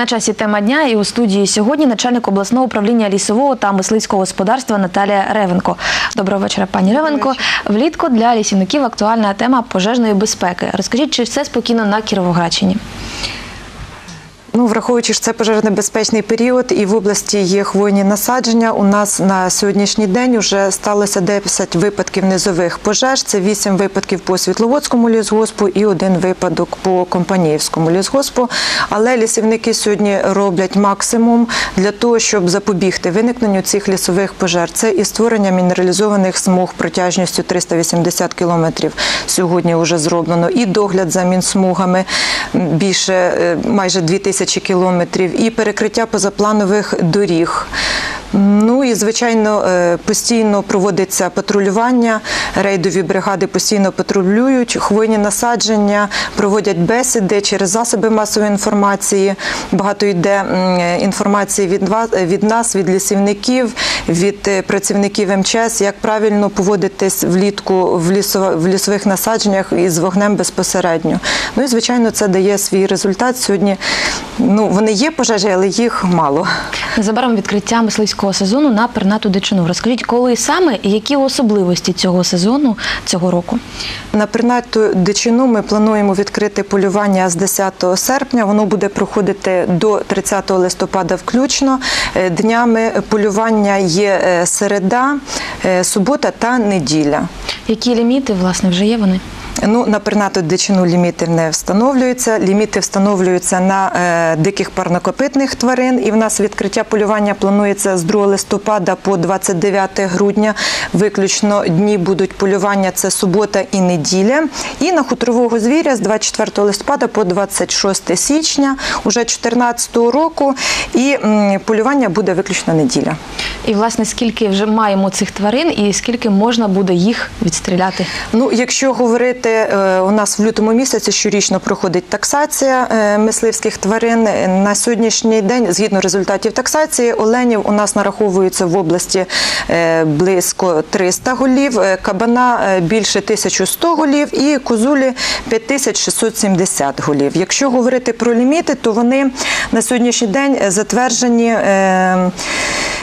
На часі тема дня і у студії сьогодні начальник обласного управління лісового та мисливського господарства Наталія Ревенко. Доброго вечора, пані Ревенко. Влітку для лісівників актуальна тема пожежної безпеки. Розкажіть, чи все спокійно на Кіровоградщині? Ну, враховуючи, що це пожежонебезпечний період, і в області є хвойні насадження. У нас на сьогоднішній день вже сталося 10 випадків низових пожеж. Це 8 випадків по Світловодському лісгоспу і один випадок по Компаніївському лісгоспу. Але лісівники сьогодні роблять максимум для того, щоб запобігти виникненню цих лісових пожеж. Це і створення мінералізованих смуг протяжністю 380 кілометрів. Сьогодні вже зроблено, і догляд за мінсмугами більше е, майже 2000 кілометрів, і перекриття позапланових доріг. Ну і звичайно е, постійно проводиться патрулювання. Рейдові бригади постійно патрулюють, хвойні насадження, проводять бесіди через засоби масової інформації. Багато йде інформації від вас від нас, від лісівників, від е, працівників МЧС, як правильно поводитись влітку в лісо- в лісових насадженнях із вогнем безпосередньо. Ну і звичайно, це дає свій результат. Сьогодні ну вони є пожежі, але їх мало. Незабаром відкриття мисливського сезону на пернату дичину. Розкажіть, коли саме і які особливості цього сезону цього року? На пернату дичину ми плануємо відкрити полювання з 10 серпня. Воно буде проходити до 30 листопада включно. Е, Днями полювання є е, середа, е, субота та неділя. Які ліміти, власне, вже є вони? Ну, на пернату дичину ліміти не встановлюються. Ліміти встановлюються на е, диких парнокопитних тварин. І в нас відкриття полювання планується з 2 листопада по 29 грудня. Виключно дні будуть полювання це субота і неділя. І на хутрового звіря з 24 листопада по 26 січня, уже 2014 року. І м, полювання буде виключно неділя. І, власне, скільки вже маємо цих тварин і скільки можна буде їх відстріляти? Ну, якщо говорити, е, у нас в лютому місяці щорічно проходить таксація е, мисливських тварин. На сьогоднішній день, згідно результатів таксації, оленів у нас нараховується в області е, близько 300 голів, кабана більше 1100 голів і козулі 5670 голів. Якщо говорити про ліміти, то вони на сьогоднішній день затверджені.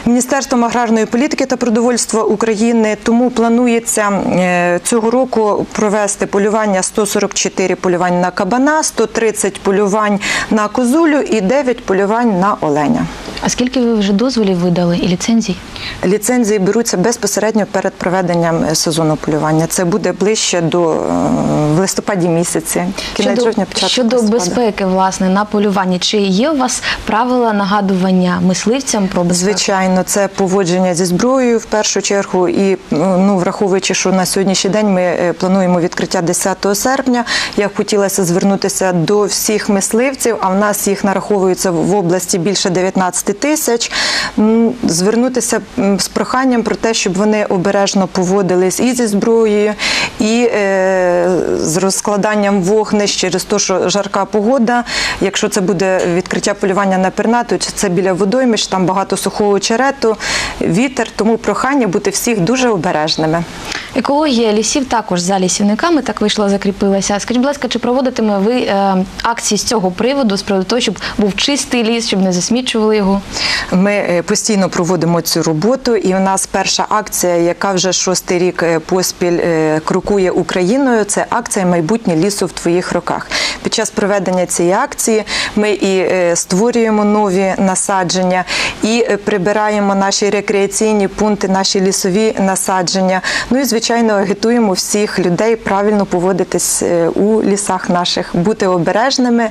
Міністерством аграрної політики та продовольства України тому планується е, цього року провести полювання 144 полювань на кабана, 130 полювань на козулю і 9 полювань на оленя. А скільки ви вже дозволів видали і ліцензій? Ліцензії беруться безпосередньо перед проведенням е, сезону полювання. Це буде ближче до е, в листопаді місяці. Кінець Щодо, жовтня, початок щодо листопада. безпеки, власне, на полюванні, чи є у вас правила нагадування мисливцям про безпеку? Звичайно, це поводження зі зброєю в першу чергу. І ну, враховуючи, що на сьогоднішній день ми е, плануємо відкриття 10 серпня. Я б хотілося звернутися до всіх мисливців, а в нас їх нараховується в області більше 19 тисяч. Звернутися з проханням про те, щоб вони обережно поводились і зі зброєю, і е, з розкладанням вогнищ через те, що жарка погода. Якщо це буде відкриття полювання на пернату, чи це біля водоймищ, там багато сухого черету, вітер, тому прохання бути всіх дуже обережними. Екологія лісів також за лісівниками так вийшла, закріпилася. Скажіть, будь ласка, чи проводитиме ви е, акції з цього приводу, з приводу того, щоб був чистий ліс, щоб не засмічували його? Ми е, постійно проводимо цю роботу, і у нас перша акція, яка вже шостий рік е, поспіль е, крокує Україною. Це акція Майбутнє лісу в твоїх руках. Під час проведення цієї акції ми і створюємо нові насадження, і прибираємо наші рекреаційні пункти, наші лісові насадження. Ну і звичайно агітуємо всіх людей правильно поводитись е, у лісах наших, бути обережними,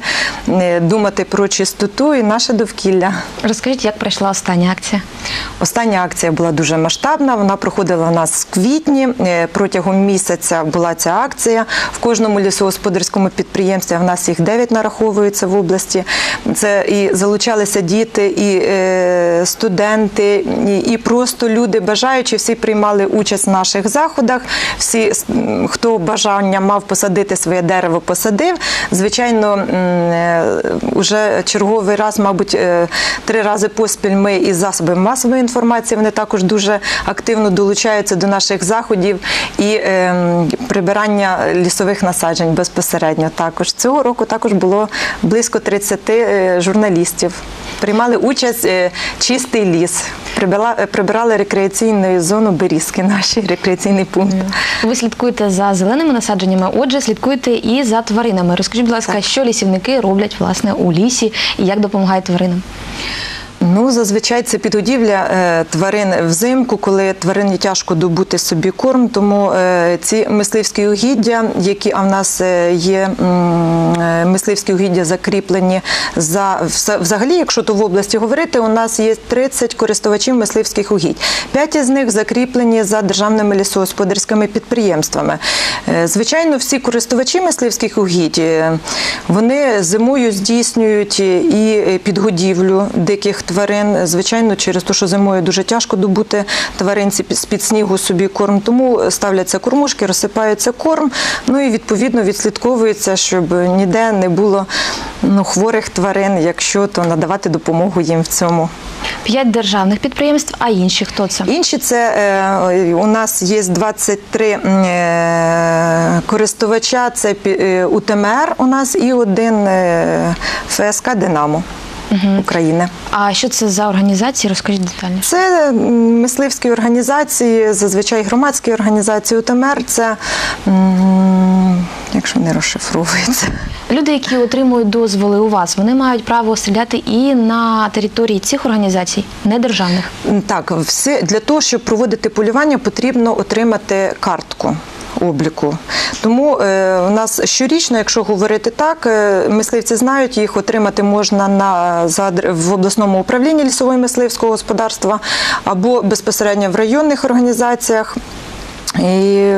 е, думати про чистоту і наше довкілля. Розкажіть, як пройшла остання акція? Остання акція була дуже масштабна. Вона проходила у нас в квітні. Е, Протягом місяця була ця акція. В кожному лісогосподарському підприємстві в нас їх 9 нараховується в області. Це і залучалися діти, і е, студенти, і, просто люди бажаючі всі приймали участь в наших заходах. Всі, хто бажання мав посадити своє дерево, посадив. Звичайно, м, е, черговий раз, мабуть, три рази поспіль ми із засобами масової інформації вони також дуже активно долучаються до наших заходів і ем, прибирання лісових насаджень безпосередньо. Також цього року також було близько 30 е, журналістів. Приймали участь е, чистий ліс. Прибирали, прибирали рекреаційну зону Берізки, наш рекреаційний пункт. Ви слідкуєте за зеленими насадженнями, отже, слідкуєте і за тваринами. Розкажіть, будь ласка, що лісівники роблять власне у лісі і як допомагають тваринам? Ну, зазвичай це підгодівля е, тварин взимку, коли тварині тяжко добути собі корм. Тому е, ці мисливські угіддя, які а в нас е, є мисливські угіддя закріплені за взагалі, якщо то в області говорити, у нас є 30 користувачів мисливських угідь. П'ять із них закріплені за державними лісогосподарськими підприємствами. Звичайно, всі користувачі мисливських угідь вони зимою здійснюють і підгодівлю диких тварин. Звичайно, через те, що зимою дуже тяжко добути тваринці під- з-під снігу собі корм. Тому ставляться кормушки, розсипається корм. Ну і відповідно відслідковується, щоб ніде не було ну, хворих тварин, якщо то надавати допомогу їм в цьому. П'ять державних підприємств, а інші хто це? Інші це е, у нас є 23 е, користувача. Це е, УТМР у нас і один е, ФСК Динамо України. А що це за організації? Розкажіть детальніше. Це мисливські організації, зазвичай громадські організації УТМР. Це якщо не розшифровується. Люди, які отримують дозволи у вас, вони мають право стріляти і на території цих організацій, не державних. Так, все для того, щоб проводити полювання, потрібно отримати картку. Обліку тому е, у нас щорічно, якщо говорити так, е, мисливці знають, їх отримати можна на в обласному управлінні лісової мисливського господарства або безпосередньо в районних організаціях. І,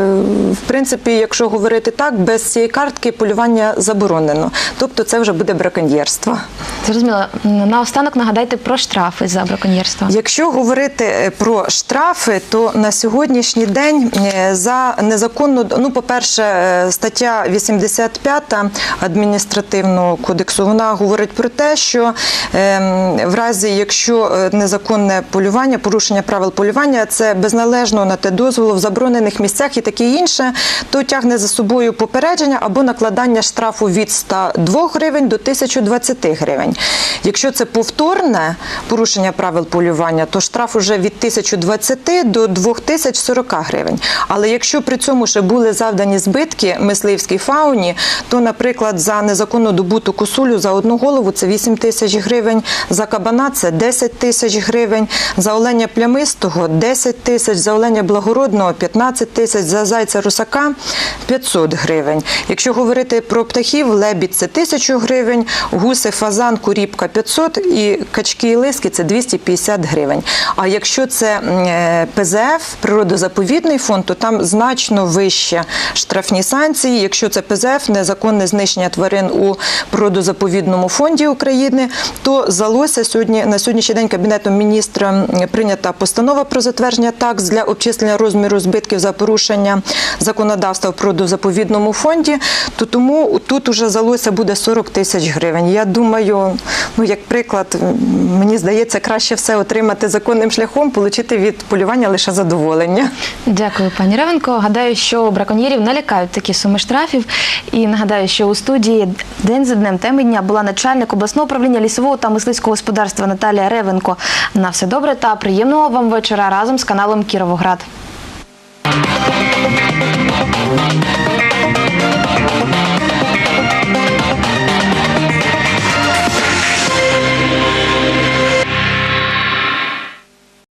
в принципі, якщо говорити так, без цієї картки полювання заборонено. Тобто це вже буде браконьєрство. Зрозуміло. Наостанок нагадайте про штрафи за браконьєрство. Якщо говорити е, про штрафи, то на сьогоднішній день е, за незаконну, ну, по-перше, е, стаття 85 адміністративного кодексу, вона говорить про те, що ем, в разі, якщо незаконне полювання, порушення правил полювання, це без належного на те дозволу в заборонених місцях і таке інше, то тягне за собою попередження або накладання штрафу від 102 гривень до 1020 гривень. Якщо це повторне порушення правил полювання, то штраф уже від 1020 до 2040 гривень. Але якщо при цьому ще були завдані збитки мисливській фауні, то, наприклад, за незаконну добуту косулю за одну голову це 8 тисяч гривень, за кабана це 10 тисяч гривень, за оленя плямистого 10 тисяч, за оленя благородного 15 тисяч, за зайця русака 500 гривень. Якщо говорити про птахів, лебідь це 1000 гривень, гуси, фазан, куріпка 500 і качки і лиски це 250 гривень. А якщо це е, ПЗФ, природозаповідний фонд, то там значно вище штрафні санкції. Якщо це ПЗФ, незаконне знищення тварин у природозаповідному фонді України, то за лося сьогодні на сьогоднішній день кабінетом міністра прийнята постанова про затвердження такс для обчислення розміру збитків за порушення законодавства в природозаповідному фонді. То тому тут уже за лося буде 40 тисяч гривень. Я думаю, ну як приклад, мені здається, краще все отримати законним шляхом, отримати від полювання лише задоволення. Дякую, пані Ревенко. Гадаю, що браконьєрів не лякають такі суми штрафів. І нагадаю, що у студії день за днем теми дня була начальник обласного управління лісового та мисливського господарства Наталія Ревенко. На все добре та приємного вам вечора разом з каналом Кіровоград. Thank you.